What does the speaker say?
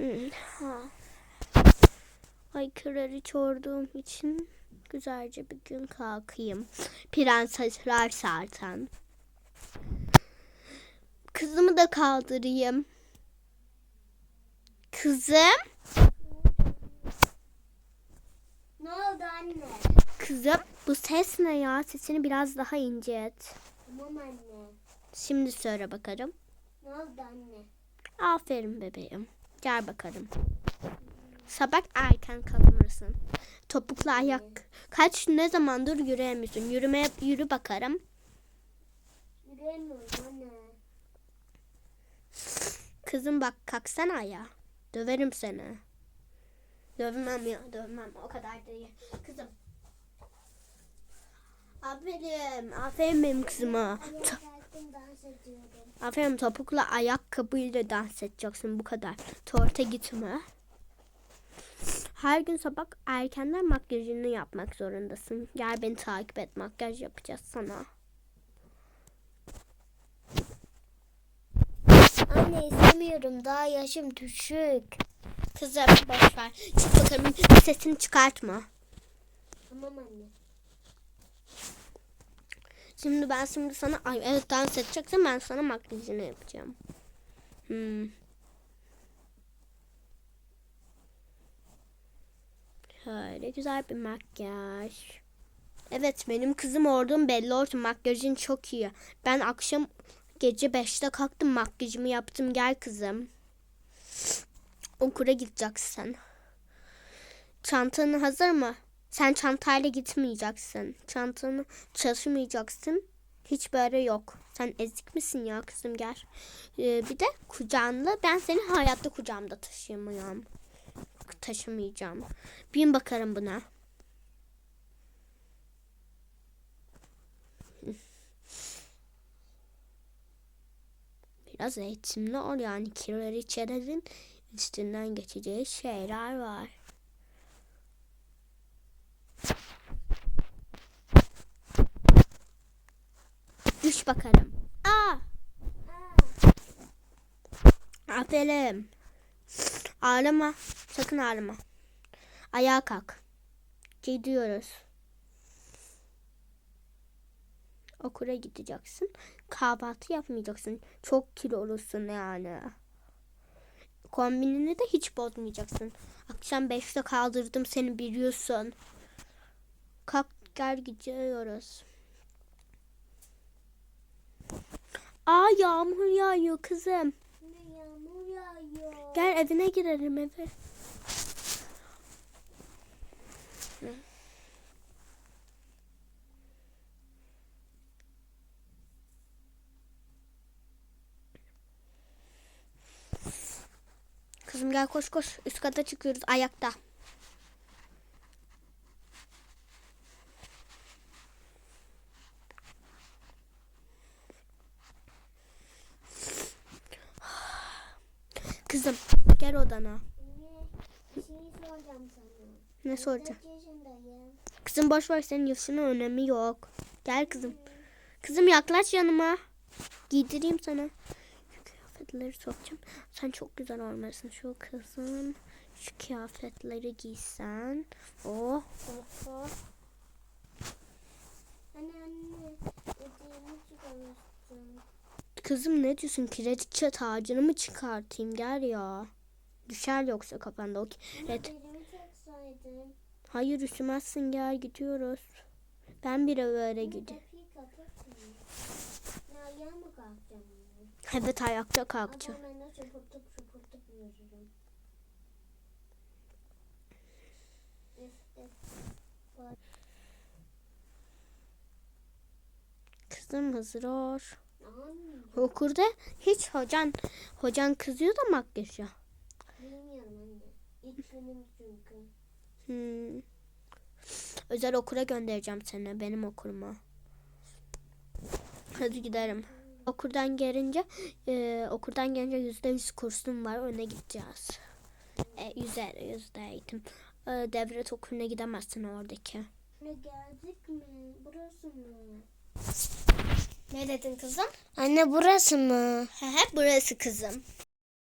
Ha. Ay kırarı çorduğum için güzelce bir gün kalkayım. Prensesler zaten. Kızımı da kaldırayım. Kızım. Ne oldu anne? Kızım bu ses ne ya? Sesini biraz daha incelt. Tamam anne. Şimdi söyle bakalım. Ne oldu anne? Aferin bebeğim. Gel bakalım. Sabah erken kalkmalısın. Topuklu ayak. Kaç ne zamandır yürüyemiyorsun? Yürümeye yürü bakarım. Yürüyemiyorum anne. Kızım bak kalksana ayağa. Döverim seni. Dövmem ya dövmem o kadar değil. Kızım. Aferin. Aferin benim kızıma. Ayağa Ta- kalktım dans ediyorum. Aferin topuklu ayakkabıyla dans edeceksin bu kadar. Tuvalete gitme. Her gün sabah erkenden makyajını yapmak zorundasın. Gel beni takip et makyaj yapacağız sana. Anne istemiyorum daha yaşım düşük. Kızım boş ver. Çık bakalım sesini çıkartma. Tamam anne. Şimdi ben şimdi sana ay evet dans edeceksin ben sana makyajını yapacağım. Hmm. Şöyle güzel bir makyaj. Evet benim kızım olduğum belli olsun makyajın çok iyi. Ben akşam gece 5'te kalktım makyajımı yaptım gel kızım. Okula gideceksin. Çantanın hazır mı? Sen çantayla gitmeyeceksin. Çantanı çalışmayacaksın. Hiç böyle yok. Sen ezik misin ya kızım gel. Ee, bir de kucağında ben seni hayatta kucağımda taşıyamıyorum. Taşımayacağım. Bin bakarım buna. Biraz eğitimli ol yani kirleri çerezin üstünden geçeceği şeyler var. Düş bakalım. Aa! Aferin. Ağlama. Sakın ağlama. Ayağa kalk. Gidiyoruz. Okula gideceksin. Kahvaltı yapmayacaksın. Çok kilolusun yani. Kombinini de hiç bozmayacaksın. Akşam 5'te kaldırdım seni biliyorsun. Kalk gel gidiyoruz. Aa yağmur yağıyor kızım. Yağmur yağıyor. Gel evine girelim eve. Kızım gel koş koş. Üst kata çıkıyoruz ayakta. Kızım gel odana. Sana. Ne soracağım? Kızım boş ver senin yaşının önemi yok. Gel kızım. Kızım yaklaş yanıma. Giydireyim sana. Şu kıyafetleri sokacağım. Sen çok güzel olmalısın şu kızım. Şu kıyafetleri giysen. Oh. oh, oh. Anne anne. Kızım ne diyorsun? Kredi tacını mı çıkartayım? Gel ya. Düşer yoksa kafanda o çekseydim. Hayır üşümezsin gel gidiyoruz. Ben bile böyle gidiyorum. Evet ayakta kalkacağım. Kızım hazır ol. Anne. Okulda hiç hocan hocan kızıyor da makyaja. Bilmiyorum anne. İlk günüm çünkü. Hmm. Özel okula göndereceğim seni benim okuluma. Hadi gidelim. Okuldan gelince e, okuldan gelince yüzde yüz kursum var ona gideceğiz. E, yüzde yüzde eğitim. E, devlet okuluna gidemezsin oradaki. Ne geldik mi? Burası mı? Ne dedin kızım? Anne burası mı? He he burası kızım.